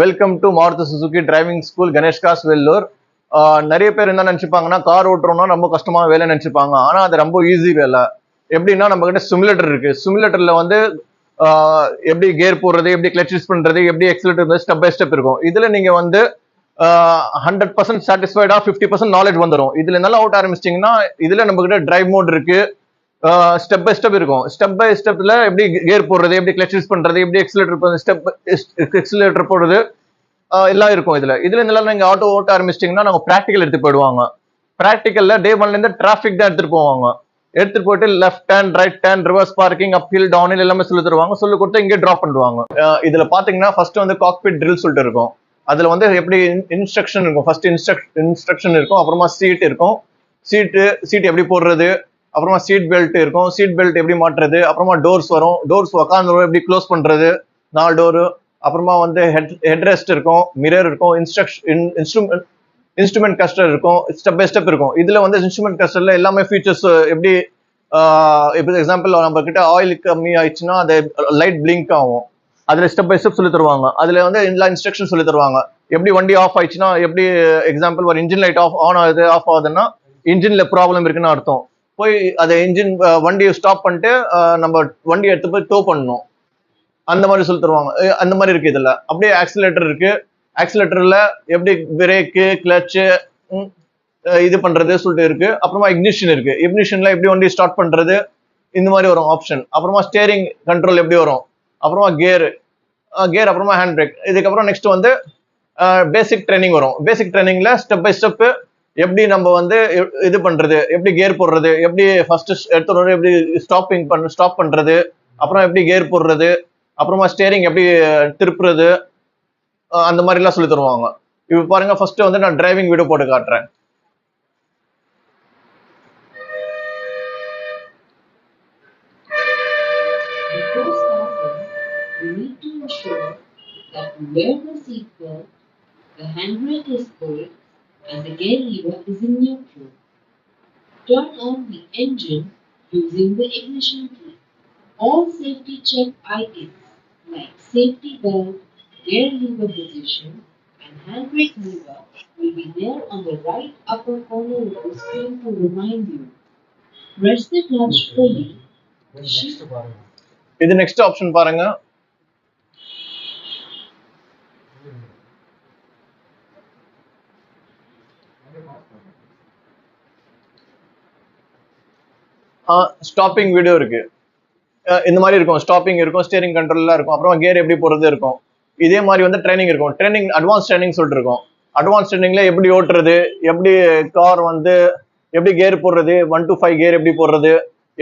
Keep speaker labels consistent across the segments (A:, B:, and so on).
A: Welcome to Maruti Suzuki driving school Ganesh cars Vellore நிறைய பேர் என்ன நினச்சிப்பாங்கன்னா கார் ஓட்டுறோம்னா ரொம்ப கஷ்டமான வேலை நினச்சிப்பாங்க. ஆனால் அது ரொம்ப ஈஸி வேலை. எப்படின்னா நம்ம கிட்ட சிமுலேட்டர் இருக்கு சிமுலேட்டர்ல வந்து uh, எப்படி கேர் போடுறது எப்படி கிளச் யூஸ் பண்றது எப்படி எக்ஸலேட்டர் ஸ்டெப் பை ஸ்டெப் இருக்கும். இதுல நீங்க வந்து ஹண்ட்ரட் பர்சன்ட் சாட்டிஸ்ஃபைடா ஃபிஃப்டி பர்சன்ட் நாலேஜ் வந்துடும் இதுல நல்லா அவுட் ஆரம்பிச்சிட்டிங்கன்னா இதுல நம்ம கிட்ட டிரைவ் மோட் இருக்கு. ஸ்டெப் பை ஸ்டெப் இருக்கும். ஸ்டெப் பை ஸ்டெப்ல எப்படி கியர் போடுறது எப்படி கிளச் யூஸ் பண்றது எப்படி எக்ஸலேட்டர் ஸ்டெப் எக்ஸலேட்டர் போடுறது எல்லாம் இருக்கும் இதுல. இதுல இருந்தாலும் நீங்க ஆட்டோ ஓட்ட ஆரம்பிச்சிட்டிங்கன்னா நாங்க ப்ராக்டிக்கல் எடுத்து போயிடுவாங்க. ப்ராக்டிக்கல்ல டே ஒன்ல இருந்து டிராஃபிக் தான் எடுத்துட்டு போவாங்க. எடுத்துட்டு போயிட்டு left hand right hand reverse parking up hill down hill எல்லாமே சொல்லி தருவாங்க. சொல்லி கொடுத்து இங்கே டிராப் பண்ணுவாங்க இதுல பாத்தீங்கன்னா ஃபர்ஸ்ட் வந்து காக்பிட் ட்ரில் சொல்லிட்டு இருக்கும். அதுல வந்து எப்படி இன்ஸ்ட்ரக்ஷன் இருக்கும். ஃபர்ஸ்ட் இன்ஸ்ட்ரக்ஷன் இருக்கும். அப்புறமா சீட் இருக்கும். சீட்டு சீட் எப்படி போடுறது? அப்புறமா சீட் பெல்ட் இருக்கும். சீட் பெல்ட் எப்படி மாட்டுறது அப்புறமா டோர்ஸ் வரும். டோர்ஸ் உக்காந்துரும் எப்படி க்ளோஸ் பண்றது? நாலு டோரு அப்புறமா வந்து ஹெட் ஹெட் ரெஸ்ட் இருக்கும். மிரர் இருக்கும். இன்ஸ்ட்ரக்ஷன் இன்ஸ்ட்ருமெண்ட் இன்ஸ்ட்ருமெண்ட் கஸ்டர் இருக்கும். ஸ்டெப் பை ஸ்டெப் இருக்கும். இதில் வந்து இன்ஸ்ட்ருமெண்ட் கஸ்டரில் எல்லாமே ஃபீச்சர்ஸ் எப்படி இப்போ எக்ஸாம்பிள் நம்ம கிட்ட ஆயில் கம்மி ஆயிடுச்சுன்னா அது லைட் பிளிங்க் ஆகும். அதில் ஸ்டெப் பை ஸ்டெப் சொல்லி தருவாங்க. அதில் வந்து எல்லா இன்ஸ்ட்ரக்ஷன் சொல்லி தருவாங்க. எப்படி வண்டி ஆஃப் ஆயிடுச்சுன்னா எப்படி எக்ஸாம்பிள் ஒரு இன்ஜின் லைட் ஆஃப் ஆன் ஆகுது ஆஃப் ஆகுதுன்னா இன்ஜினில் ப்ராப்ளம் இருக்குன்னு அர்த்தம். போய் அதை இன்ஜின் வண்டியை ஸ்டாப் பண்ணிட்டு நம்ம வண்டி எடுத்து போய் டோ பண்ணணும். அந்த மாதிரி சொல்லி தருவாங்க. அந்த மாதிரி இருக்கு இதில். அப்படியே ஆக்சிலேட்டர் இருக்கு. ஆக்சிலேட்டரில் எப்படி பிரேக்கு கிளச்சு இது பண்றது சொல்லிட்டு இருக்கு. அப்புறமா இக்னிஷன் இருக்கு. இக்னிஷன்ல எப்படி வண்டி ஸ்டார்ட் பண்றது? இந்த மாதிரி வரும் ஆப்ஷன் அப்புறமா ஸ்டேரிங் கண்ட்ரோல் எப்படி வரும்? அப்புறமா கேரு கேர் அப்புறமா ஹேண்ட் பிரேக் இதுக்கப்புறம் நெக்ஸ்ட் வந்து பேசிக் ட்ரைனிங் வரும். பேசிக் ட்ரைனிங்ல ஸ்டெப் பை ஸ்டெப் எப்படி நம்ம வந்து இது பண்றது? எப்படி கேர் போடுறது? எப்படி ஃபர்ஸ்ட் எடுத்த எப்படி ஸ்டாப்பிங் பண்ண ஸ்டாப் பண்றது? அப்புறம் எப்படி கேர் போடுறது? அப்புறமா ஸ்டேரிங் எப்படி திருப்புறது? அந்த மாதிரிலாம் சொல்லி தருவாங்க. இப்போ பாருங்க ஃபர்ஸ்ட் வந்து நான் டிரைவிங் வீடியோ போட்டு காட்டுறேன்.
B: Where the seatbelt, the handbrake is pulled, and the gear lever is in neutral. Turn on the engine using the ignition key. All safety check icons like safety belt, gear lever position, and handbrake lever will be there on the right upper corner of the screen to remind you. Press the clutch fully. Shift
A: இது next option பாருங்க stopping video இருக்கு. இந்த மாதிரி இருக்கும். Stopping இருக்கும் steering கண்ட்ரோல்லாம் இருக்கும். அப்புறம் care எப்படி போகிறது இருக்கும். இதே மாதிரி வந்து ட்ரைனிங் இருக்கும். ட்ரைனிங் அட்வான்ஸ் ட்ரைனிங் சொல்லிட்டு இருக்கும். அட்வான்ஸ் ட்ரைனிங்ல எப்படி ஓட்டுறது எப்படி கார் வந்து எப்படி கேர் போடுறது ஒன் டு ஃபைவ் கேர் எப்படி போடுறது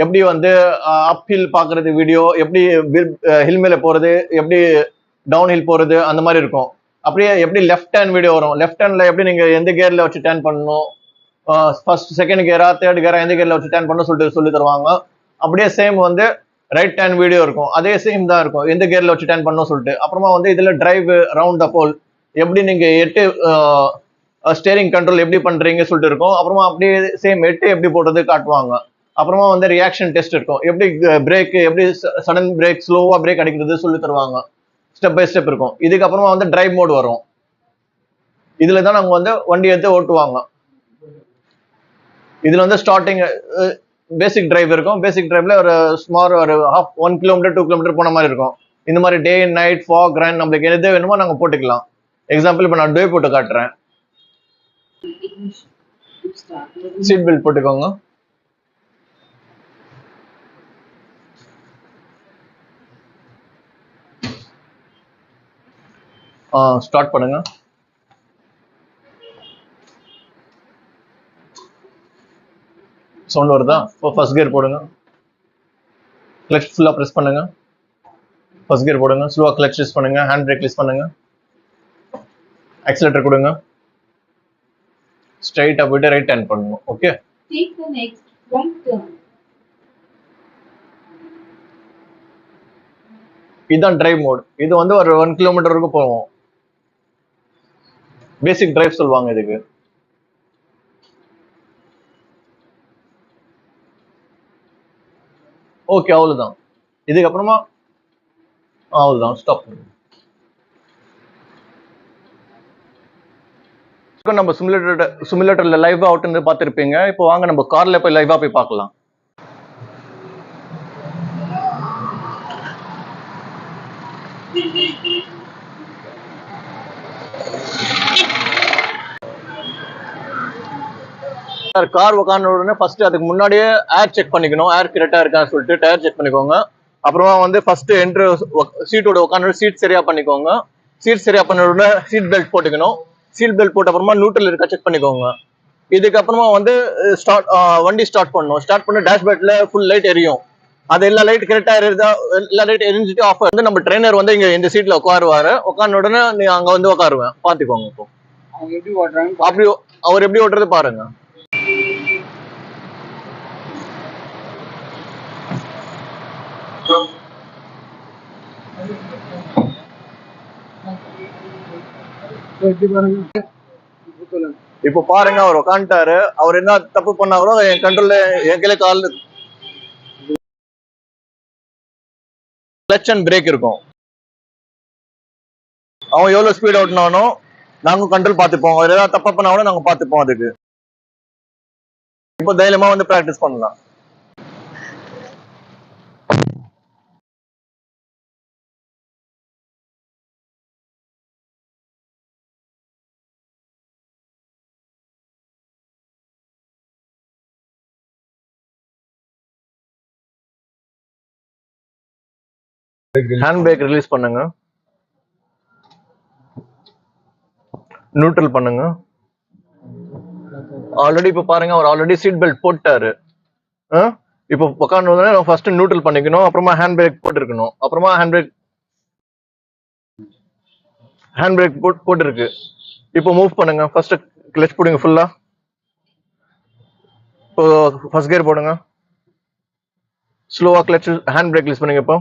A: எப்படி வந்து அப் ஹில் வீடியோ எப்படி ஹில் மேலே போகிறது எப்படி டவுன் ஹில் போகிறது அந்த மாதிரி இருக்கும். அப்படியே எப்படி லெஃப்ட் ஹேண்ட் வீடியோ வரும். லெஃப்ட் ஹேண்ட்ல எப்படி நீங்கள் எந்த கேரில் வச்சு டேர்ன் பண்ணணும் ஃபர்ஸ்ட் செகண்ட் கியரா தேர்ட் கியரா எந்த கேரில் வச்சு டேர்ன் பண்ண சொல்லிட்டு சொல்லி தருவாங்க. அப்படியே சேம் வந்து ரைட் டேன் வீடியோ இருக்கும். அதே சேம் தான் இருக்கும். எந்த கேரில் வச்சு டேர்ன் பண்ணணும் சொல்லிட்டு. அப்புறமா வந்து இதில் டிரைவ் ரவுண்ட் த போல் எப்படி நீங்கள் எட்டு ஸ்டேரிங் கண்ட்ரோல் எப்படி பண்ணுறீங்க சொல்லிட்டு இருக்கும். அப்புறமா அப்படியே சேம் எட்டு எப்படி போடுறது காட்டுவாங்க. அப்புறமா வந்து ரியாக்ஷன் டெஸ்ட் இருக்கும். எப்படி பிரேக் எப்படி சடன் பிரேக் ஸ்லோவாக பிரேக் அடிக்கிறது சொல்லி தருவாங்க. ஸ்டெப் பை ஸ்டெப் இருக்கும். இதுக்கப்புறமா வந்து டிரைவ் மோட் வரும். இதில் தான் நாங்கள் வந்து வண்டி எடுத்து ஓட்டுவாங்க. இதுல வந்து ஸ்டார்டிங் பேசிக் டிரைவ் இருக்கும். பேசிக் டிரைவ்ல ஒரு சுமார் ஒரு half one kilometre two kilometre போன மாதிரி இருக்கும். இந்த மாதிரி டே நைட் ஃபாக் ரன் நம்மளுக்கு எது வேணுமோ நாங்க போட்டுக்கலாம். எக்ஸாம்பிள் இப்போ நான் டே போட்டு காட்டுறேன். சீட் பெல்ட் போட்டுக்கோங்க. ஆ ஸ்டார்ட் பண்ணுங்க. சவுண்ட் வருதா? இப்போ ஃபர்ஸ்ட் கியர் போடுங்க. கிளச் ஃபுல்லாக ப்ரெஸ் பண்ணுங்க. ஃபர்ஸ்ட் கியர் போடுங்க. ஸ்லோவாக கிளச் யூஸ் பண்ணுங்க. ஹேண்ட் பிரேக் யூஸ் பண்ணுங்க. ஆக்சிலேட்டர் கொடுங்க. ஸ்ட்ரைட்டாக போயிட்டு ரைட் டர்ன் பண்ணணும் ஓகே. இதுதான் டிரைவ் மோட் இது வந்து ஒரு ஒன் கிலோமீட்டர் வரைக்கும் போவோம் பேசிக் டிரைவ் சொல்லுவாங்க இதுக்கு. ஓகே அவ்வளோதான் இதுக்கப்புறமா அவ்வளோதான் ஸ்டாப் நம்ம சிமுலேட்டர் சிமுலேட்டரில் லைவாக அவுட்டுன்னு பார்த்துருப்பீங்க. இப்போ வாங்க நம்ம கார்ல போய் லைவாக போய் பார்க்கலாம். சார் கார் உட்காந்த உடனே ஃபர்ஸ்ட் அதுக்கு முன்னாடியே ஏர் செக் பண்ணிக்கணும். ஏர் கரெக்டா இருக்கான்னு சொல்லிட்டு டயர் செக் பண்ணிக்கோங்க. அப்புறமா வந்து ஃபர்ஸ்ட் என்ட்ரு சீட்டோட உட்காந்து சீட் சரியா பண்ணிக்கோங்க. சீட் சரியா பண்ண உடனே சீட் பெல்ட் போட்டுக்கணும். சீட் பெல்ட் போட்ட அப்புறமா நியூட்ரல் இருக்கா செக் பண்ணிக்கோங்க. இதுக்கப்புறமா வந்து ஸ்டார்ட் வண்டி ஸ்டார்ட் பண்ணணும். ஸ்டார்ட் பண்ணி டேஷ்போர்ட்ல ஃபுல் லைட் எரியும். அது எல்லா லைட் கரெக்டா எரியுதா எல்லா லைட் எரிஞ்சிட்டு ஆஃப் வந்து நம்ம ட்ரெயினர் வந்து இங்க இந்த சீட்ல உட்காருவாரு. உட்கார்ந்த உடனே நீ அங்க வந்து உட்காருவேன். பாத்துக்கோங்க இப்போ. அப்படி அவர் எப்படி ஓட்டுறது பாருங்க
C: எப்படி பாருங்க இப்ப
A: இப்போ பாருங்க அவர் உட்காந்துட்டாரு அவர் என்ன தப்பு பண்ணாரோ என் கண்ட்ரோல்ல என் கையில கால் கிளச் அண்ட் பிரேக் இருக்கும். அவன் எவ்வளவு ஸ்பீட் ஓட்டினானோ நாங்க கண்ட்ரோல் பார்த்துப்போம். அவர் ஏதாவது தப்பா பண்ணாலும் நாங்க பார்த்துப்போம் அதுக்கு. இப்போ தைரியமா வந்து ப்ராக்டிஸ் பண்ணலாம். ஹேண்ட் பிரேக் ரிலீஸ் பண்ணுங்க. நியூட்ரல் பண்ணுங்க. ஆல்ரெடி இப்போ பாருங்க அவர் ஆல்ரெடி சீட் பெல்ட் போட்டாரு? இப்போ உட்காந்து ஃபர்ஸ்ட் நியூட்ரல் பண்ணிக்கணும் அப்புறமா ஹேண்ட் பிரேக் போட்டிருக்கணும். அப்புறமா ஹேண்ட் பிரேக் ஹேண்ட் பிரேக் போட் போட்டிருக்கு. இப்போ மூவ் பண்ணுங்க. ஃபர்ஸ்ட் கிளச் போடுங்க ஃபுல்லா இப்போ ஃபர்ஸ்ட் கியர் போடுங்க. ஸ்லோவா கிளச் ஹேண்ட் பிரேக் ரிலீஸ் பண்ணுங்க இப்போ.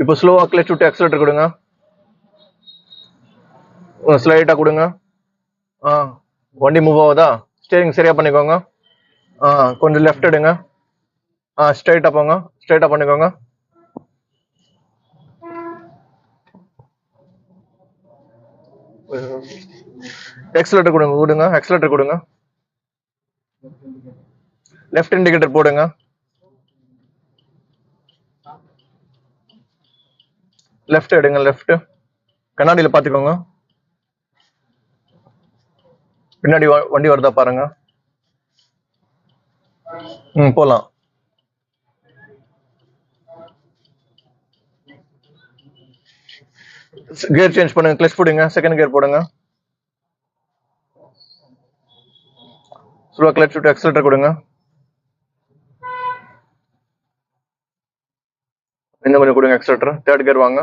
A: இப்போ ஸ்லோவா கிளச் விட்டு அக்ஸலேட்டர் கொடுங்க. ஸ்லைட்டாக கொடுங்க. ஆ வண்டி மூவ் ஆகுதா? ஸ்டேரிங் சரியாக பண்ணிக்கோங்க. ஆ கொஞ்சம் லெஃப்ட் எடுங்க. ஆ ஸ்ட்ரைட்டாக போங்க. ஸ்ட்ரைட்டாக பண்ணிக்கோங்க. எக்ஸலேட்டர் கொடுங்க கொடுங்க எக்ஸலேட்டர் கொடுங்க. லெஃப்ட் இண்டிகேட்டர் போடுங்க. லெஃப்ட் எடுங்க லெஃப்ட் கண்ணாடியில பாத்துக்கோங்க. பின்னாடி வ- வண்டி வருதா பாருங்க. ம் போலாம். கியர் சேஞ்ச் பண்ணுங்க கிளச் போடுங்க செகண்ட் கியர் போடுங்க. ஸ்லோ கிளச் விட்டு அக்சலேட்டர் கொடுங்க. இன்னும் கொஞ்சம் கொடுங்க அக்சலேட்டர் தேர்ட் கியர் வாங்க.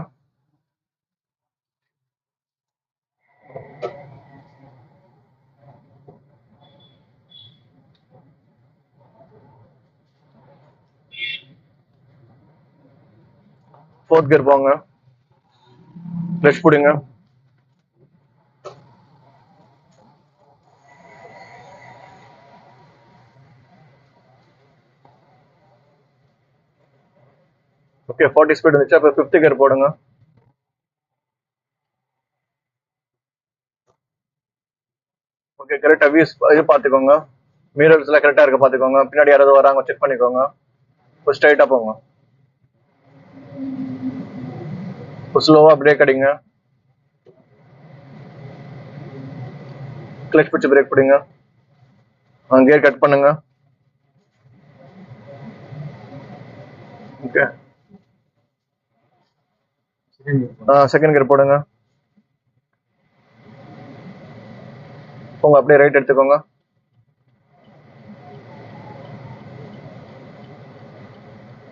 A: ஃபோர்த் கியர் போங்க. கிளச் பிடிங்க. ஓகே ஃபார்ட்டி ஸ்பீட் இருந்துச்சு. அப்போ ஃபிஃப்த் கியர் போடுங்க. ஓகே கரெக்டாக வியூஸ் இது பார்த்துக்கோங்க மீரர்ஸ்லாம் கரெக்டாக இருக்க பார்த்துக்கோங்க பின்னாடி யாராவது வராங்க செக் பண்ணிக்கோங்க. இப்போ ஸ்ட்ரைட்டாக போங்க இப்போ ஸ்லோவாக பிரேக் அடிங்க. கிளச் பிடிச்சி பிரேக் பிடிங்க. கியர் கட் பண்ணுங்க. ஓகே செகண்ட் கியர் போடுங்க. போங்க அப்படியே ரைட் எடுத்துக்கோங்க.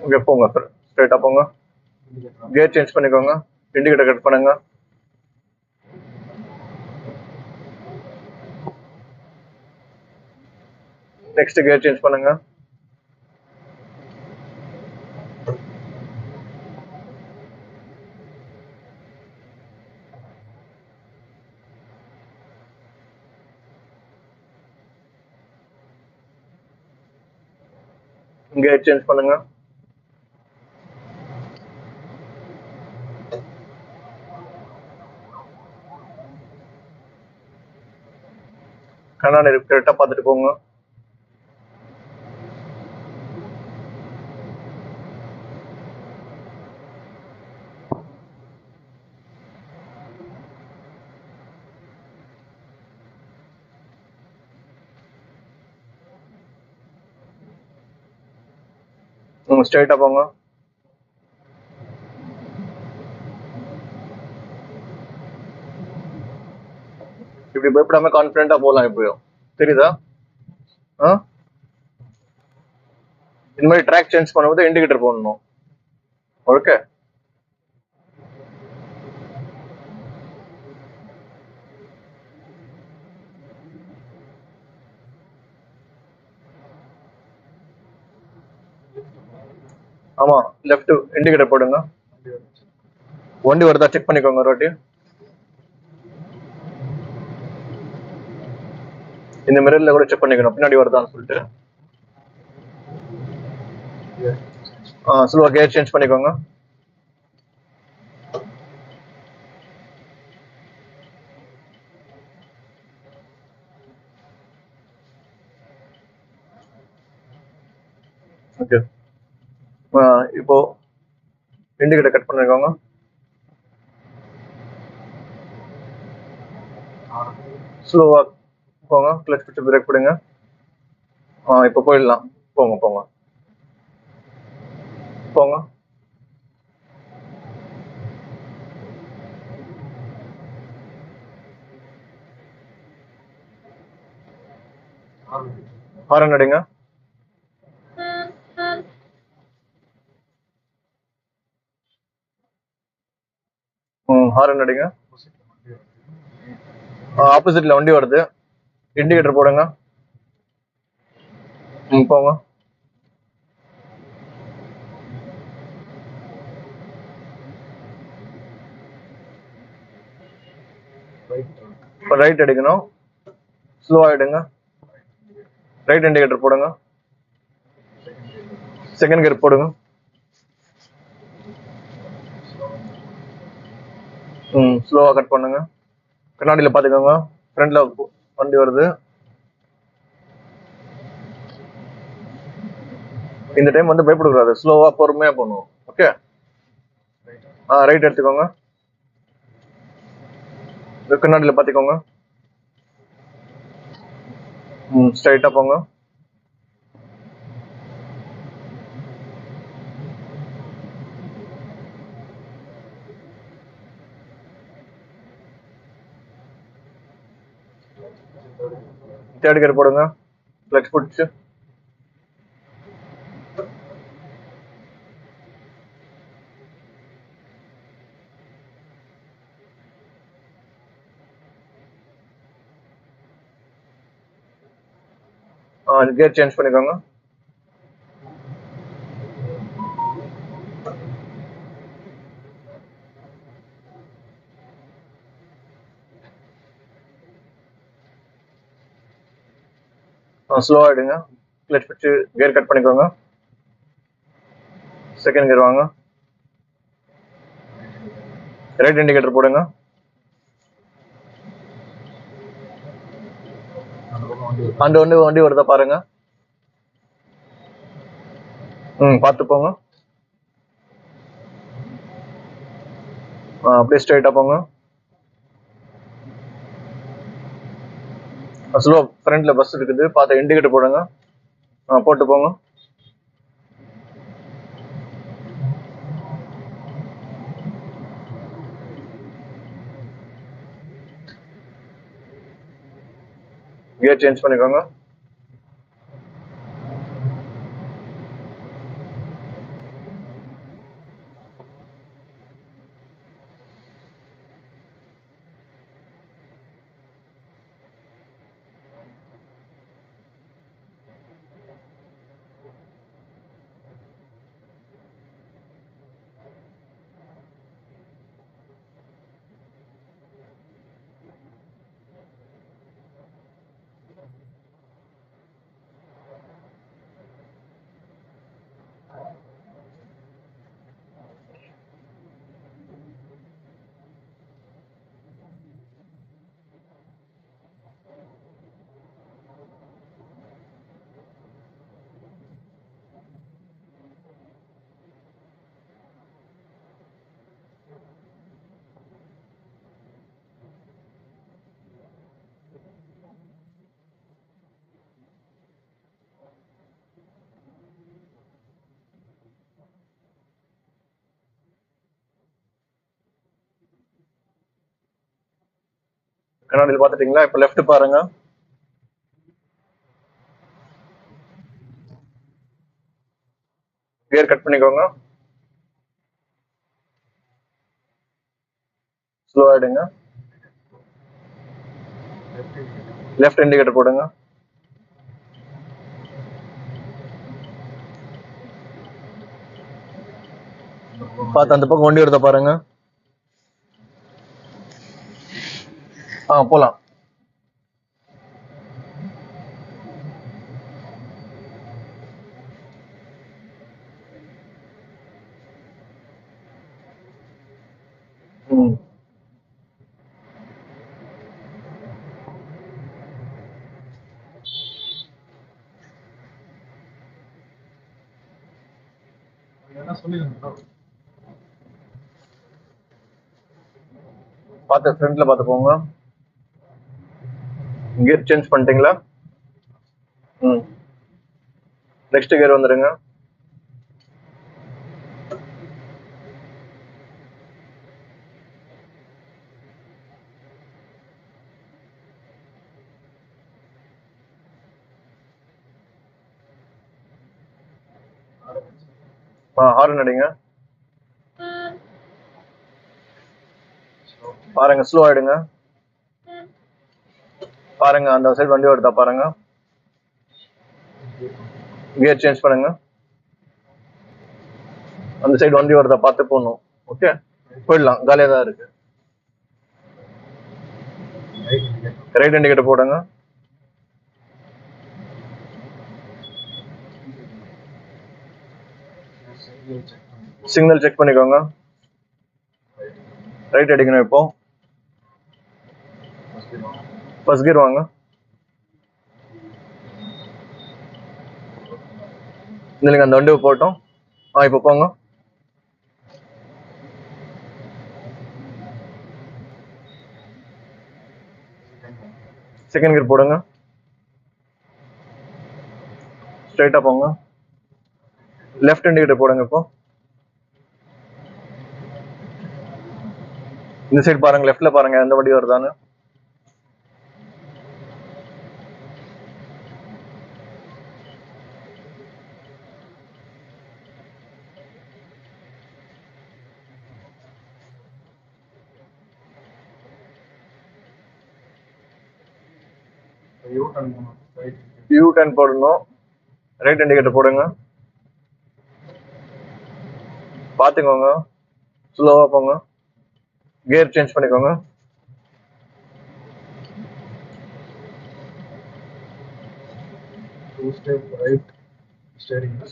A: ஓகே போங்க ஸ்ட்ரைட்டா போங்க. கியர் சேஞ்ச் பண்ணிக்கோங்க. இண்டிகேட்டர் கட் பண்ணுங்க. நெக்ஸ்ட் கியர் சேஞ்ச் பண்ணுங்க. கியர் சேஞ்ச் பண்ணுங்க. கண்ணாடி கரெக்டா பார்த்துட்டு போங்க. ம் ஸ்ட்ரைட்டா போங்க. இப்படி பயப்படாம கான்பிடண்டா போகலாம் இப்பயும். தெரியுதா? ஆ? இந்த மாதிரி ட்ராக் சேஞ்ச் பண்ணும்போது இண்டிகேட்டர் போடணும். ஓகே? ஆமா லெஃப்ட் இண்டிகேட்டர் போடுங்க. வண்டி வருதா? செக் பண்ணிக்கோங்க ஒரு வாட்டி. இந்த மிரர்ல கூட செக் பண்ணிக்கணும். பின்னாடி வருதான்னு சொல்லிட்டு. சொல்லுவா கேர் சேஞ்ச் பண்ணிக்கோங்க. ஓகே இப்போ இண்டிகேட்டர் கட் பண்ணிக்கோங்க. ஸ்லோவா போங்க. கிளச் பிடிச்சி பிரேக் பிடிங்க. ஆ இப்போ போயிடலாம். போங்க போங்க. போங்க. ஹாரன் அடிங்க ம் ஹாரன் அடிங்க ஆப்போசிட்ல வண்டி வருது. இண்டிகேட்டர் போடுங்க. ம் போங்க. இப்போ ரைட் எடுக்கணும். ஸ்லோவாக எடுங்க. ரைட் இண்டிகேட்டர் போடுங்க. செகண்ட் கியர் போடுங்க. ம் ஸ்லோவாக கட் பண்ணுங்க. கண்ணாடியில் பார்த்துக்கோங்க ஃப்ரண்டில் வண்டி வருது. இந்த டைம் வந்து பயப்படக்கூடாது. ஸ்லோவா பொறுமையா போகணும். ஓகே ஆ ரைட் எடுத்துக்கோங்க. கண்ணாடியில் பார்த்துக்கோங்க பாத்துக்கோங்க. ம் ஸ்ட்ரைட்டாக போங்க. தேர்ட் கியர் போடுங்க. கிளச் பிடிச்சு கியர் சேஞ்ச் பண்ணிக்கோங்க. ஸ்லோவாக எடுங்க. கிளச் பிடிச்சி கியர் கட் பண்ணிக்கோங்க. செகண்ட் கியர் வாங்க. ரைட் இண்டிகேட்டர் போடுங்க. அந்த வண்டி வண்டி வருதா பாருங்க. ம் பார்த்து போங்க. அப்படியே ஸ்ட்ரைட்டாக போங்க. ஸ்லோ ஃப்ரண்ட்ல பஸ் இருக்குது. பார்த்து இண்டிகேட்டர் போடுங்க. ஆ போட்டு போங்க. கியர் சேஞ்ச் பண்ணிக்கோங்க. கண்ணாடியில் பார்த்துட்டீங்களா? இப்போ லெஃப்ட் பாருங்க. கியர் கட் பண்ணிக்கோங்க. ஸ்லோ ஆயிடுங்க. லெஃப்ட் இண்டிகேட்டர் போடுங்க. பார்த்து அந்த பக்கம் வண்டி எடுத்த பாருங்க. ஆ போலாம். பார்த்து ஃப்ரண்ட்ல பார்த்து போங்க. கியர் சேஞ்ச் பண்ணிட்டீங்களா? ம். நெக்ஸ்ட் கியர் வந்துருங்க. ஹாரன் அடிங்க. பாருங்க ஸ்லோ ஆயிடுங்க. பாருங்க அந்த சைடு வண்டி வருதா பாருங்க. கியர் சேஞ்ச் பண்ணுங்க. அந்த சைடு வண்டி வருதா பார்த்து போகணும் ஓகே போயிடலாம். காலியாக தான் இருக்கு. ரைட் இண்டிகேட்டர் போடுங்க. சிக்னல் செக் பண்ணிக்கோங்க. ரைட் அடிக்கணும் இப்போ. ஃபர்ஸ்ட் கியர் வாங்க இல்லைங்க அந்த வண்டி போட்டோம் ஆ இப்போ போங்க செகண்ட் கியர் போடுங்க ஸ்ட்ரைட்டாக போங்க லெஃப்ட் இண்டிகேட்டர் போடுங்க இப்போ இந்த சைடு பாருங்க லெஃப்ட்ல பாருங்க எந்த வண்டி வருதான்னு. யூ டர்ன் போடணும். ரைட் இண்டிகேட்டர் போடுங்க. பாத்துக்கோங்க ஸ்லோவா போங்க. கியர் சேஞ்ச் பண்ணிக்கோங்க.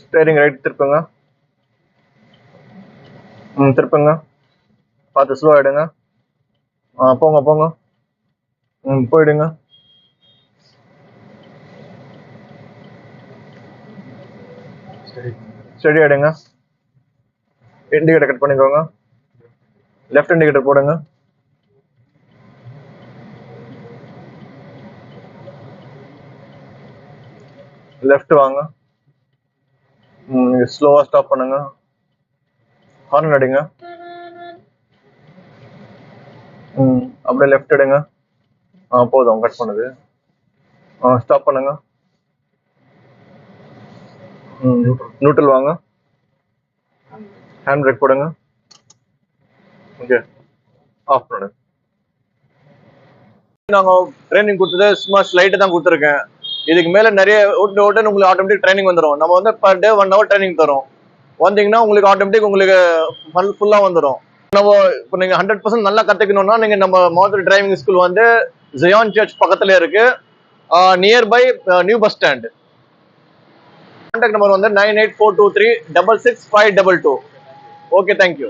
A: ஸ்டேரிங் ரைட் திருப்புங்க. ம் திருப்புங்க. பார்த்து ஸ்லோ ஆயிடுங்க. ஆ போங்க போங்க. ம் போயிடுங்க. ஸ்டெடி ஆயிடுங்க இண்டிகேட்டர் கட் பண்ணிக்கோங்க. லெஃப்ட் இண்டிகேட்டர் போடுங்க. லெஃப்ட் வாங்க. ஸ்லோவா ஸ்டாப் பண்ணுங்க. ஹார்ன் அடிங்க. ம் அப்படியே லெஃப்ட் எடுங்க. ஆ போதும் கட் பண்ணுது. ஆ ஸ்டாப் பண்ணுங்க. நியூட்ரல் வாங்க. ஹேண்ட் பிரேக் போடுங்க. ஓகே ஆஃப் பண்ணுங்க. நாங்கள் ட்ரைனிங் கொடுத்தது சும்மா ஸ்லைட்டு தான் கொடுத்துருக்கேன். இதுக்கு மேலே நிறைய ஓட்டு ஓட்டு உங்களுக்கு ஆட்டோமேட்டிக் ட்ரைனிங் வந்துடும் நம்ம வந்து per day one hour training தரோம். வந்தீங்கன்னா உங்களுக்கு ஆட்டோமேட்டிக் உங்களுக்கு ஃபுல்லா வந்துடும் நம்ம இப்போ நீங்கள் ஹண்ட்ரட் பர்சன்ட் நல்லா கற்றுக்கணும்னா நீங்கள் நம்ம மாதிரி டிரைவிங் ஸ்கூல் வந்து ஜியான் சர்ச் பக்கத்தில் இருக்குது nearby new bus stand contact number வந்து nine eight four two three double six five double two okay thank you